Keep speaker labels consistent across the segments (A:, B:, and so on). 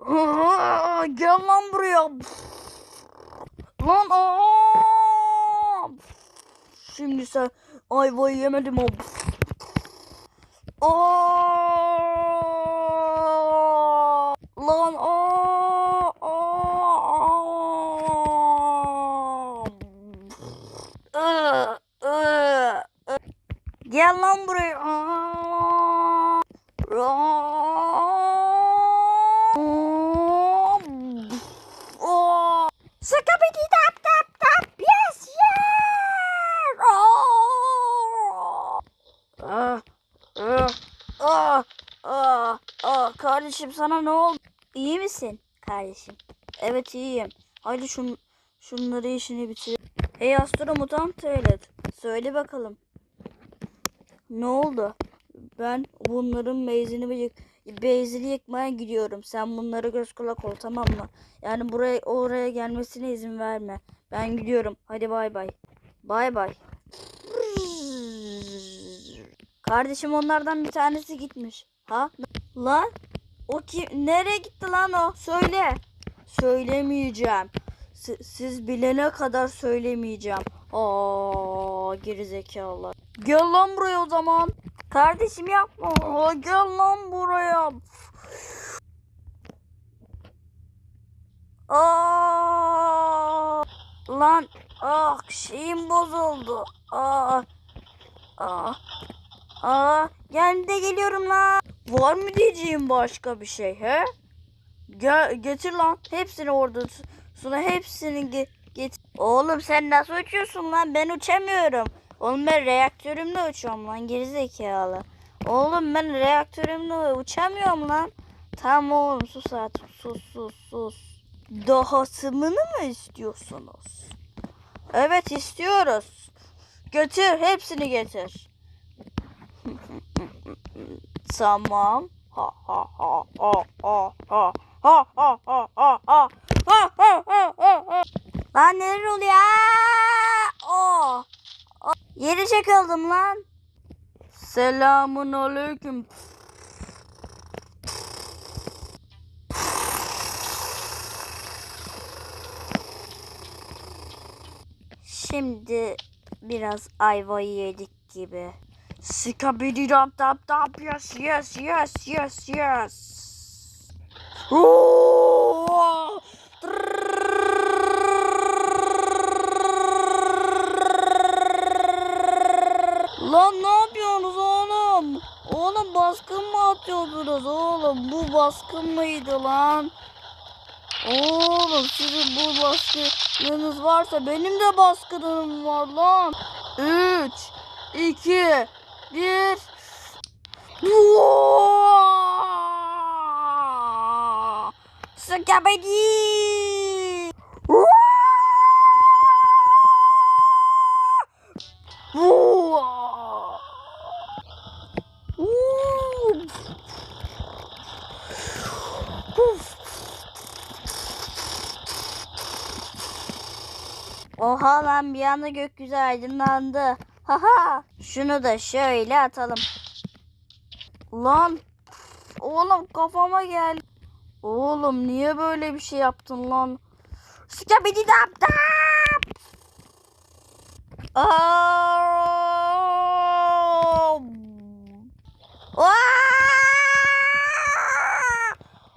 A: Gel lan buraya. Lan aa. Şimdi sen ayvayı yemedim o. Aa. Lan aa. Gel lan buraya. Aa. Aa. Skabidi tap tap tap. Yes yes. Aa. Ah, ah, ah, ah. Kardeşim sana ne oldu? İyi misin kardeşim? Evet iyiyim. Hadi şun, şunları işini bitir. Hey Astro Mutant Velet. Söyle bakalım. Ne oldu? Ben bunların beyzini yık beyzini yıkmaya gidiyorum. Sen bunları göz kulak ol tamam mı? Yani buraya oraya gelmesine izin verme. Ben gidiyorum. Hadi bay bay. Bay bay. Kardeşim onlardan bir tanesi gitmiş. Ha? Lan? O kim? Nereye gitti lan o? Söyle. Söylemeyeceğim. Si- siz bilene kadar söylemeyeceğim. Aa, gerizekalılar. Gel lan buraya o zaman. Kardeşim yapma. Aa, gel lan buraya. Aa, lan ah şeyim bozuldu. Aa, aa, aa, gel de geliyorum lan. Var mı diyeceğim başka bir şey he? Gel getir lan. Hepsini orada sonra hepsini ge get. Oğlum sen nasıl uçuyorsun lan? Ben uçamıyorum. Oğlum ben reaktörümle uçuyorum lan gerizekalı. Oğlum ben reaktörümle uçamıyorum lan. Tamam oğlum sus artık sus sus sus. Dahasımını mı istiyorsunuz? Evet istiyoruz. Götür hepsini getir. Tamam. Ha ha ha ha ha ha ha ha ha ha ha ha ha ha ha ha Lan neler oluyor? Oh. Oh. Yeri çakıldım lan. Selamun aleyküm. Şimdi biraz ayvayı yedik gibi. Skabidi dap dap dap yes yes yes yes yes. Oo! Lan ne yapıyorsunuz oğlum? Oğlum baskın mı atıyordunuz oğlum? Bu baskın mıydı lan? Oğlum sizin bu baskınınız varsa benim de baskınım var lan. 3, 2, 1. Skabidi! Oha lan bir anda gökyüzü aydınlandı. Haha. Şunu da şöyle atalım. Lan. Oğlum kafama gel. Oğlum niye böyle bir şey yaptın lan? Skabidi dap dap. Aa!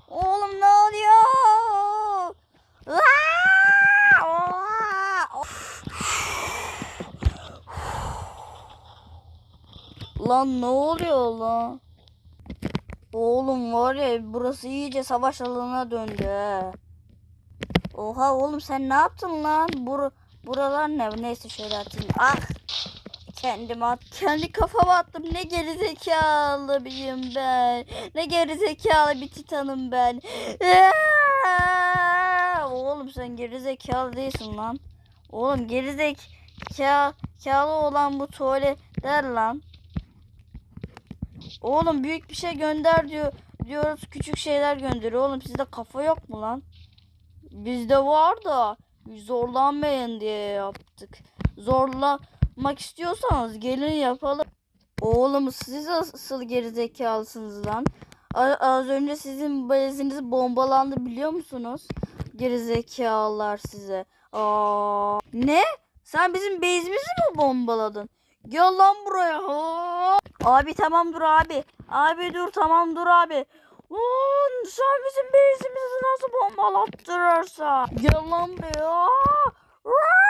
A: Oğlum ne oluyor? Aa! Aa! Lan ne oluyor lan? Oğlum var ya burası iyice savaş alanına döndü. he. Oha oğlum sen ne yaptın lan? Bur buralar ne? Neyse şöyle atayım. Ah! Kendim at. Kendi kafama attım. Ne gerizekalı biriyim ben. Ne gerizekalı bir titanım ben. Oğlum sen gerizekalı değilsin lan. Oğlum gerizekalı olan bu tuvaletler lan. Oğlum büyük bir şey gönder diyor. Diyoruz küçük şeyler gönderiyor. Oğlum sizde kafa yok mu lan? Bizde var da zorlanmayın diye yaptık. Zorlamak istiyorsanız gelin yapalım. Oğlum siz asıl gerizekalısınız lan. Az önce sizin beziniz bombalandı biliyor musunuz? Gerizekalılar size. Aa, ne? Sen bizim bezimizi mi bombaladın? Gel lan buraya. Ha! Abi tamam dur abi. Abi dur tamam dur abi. Lan sen bizim bezimizi nasıl bombalattırırsa? Gel lan! Vaa! Vaa!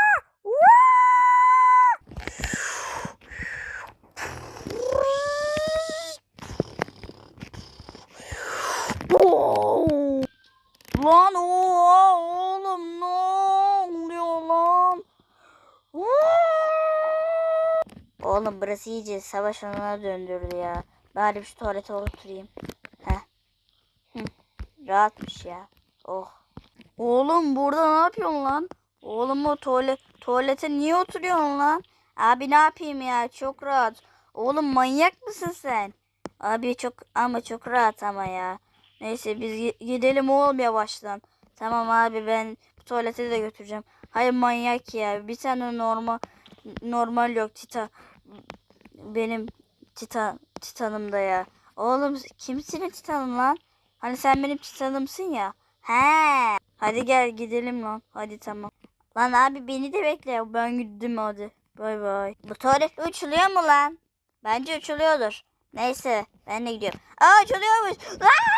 A: Lan oha oğlum ne oluyor lan? Oğlum burası iyice savaş alanına döndürdü ya. Bari şu tuvalete oturayım. Heh. Rahatmış ya. Oh. Oğlum burada ne yapıyorsun lan? Oğlum o tuvalet tuvalete niye oturuyorsun lan? Abi ne yapayım ya çok rahat. Oğlum manyak mısın sen? Abi çok ama çok rahat ama ya. Neyse biz gi- gidelim oğlum yavaştan. Tamam abi ben tuvalete de götüreceğim. Hayır manyak ya. Bir tane normal normal yok Titan. Benim Titan Titanımda ya. Oğlum kimsin Titanın lan? Hani sen benim Titanımsın ya. He. Hadi gel gidelim lan. Hadi tamam. Lan abi beni de bekle. Ben gittim hadi. Bay bay. Bu tuvalet uçuluyor mu lan? Bence uçuluyordur. Neyse ben de gidiyorum. Aa uçuluyormuş. Aa!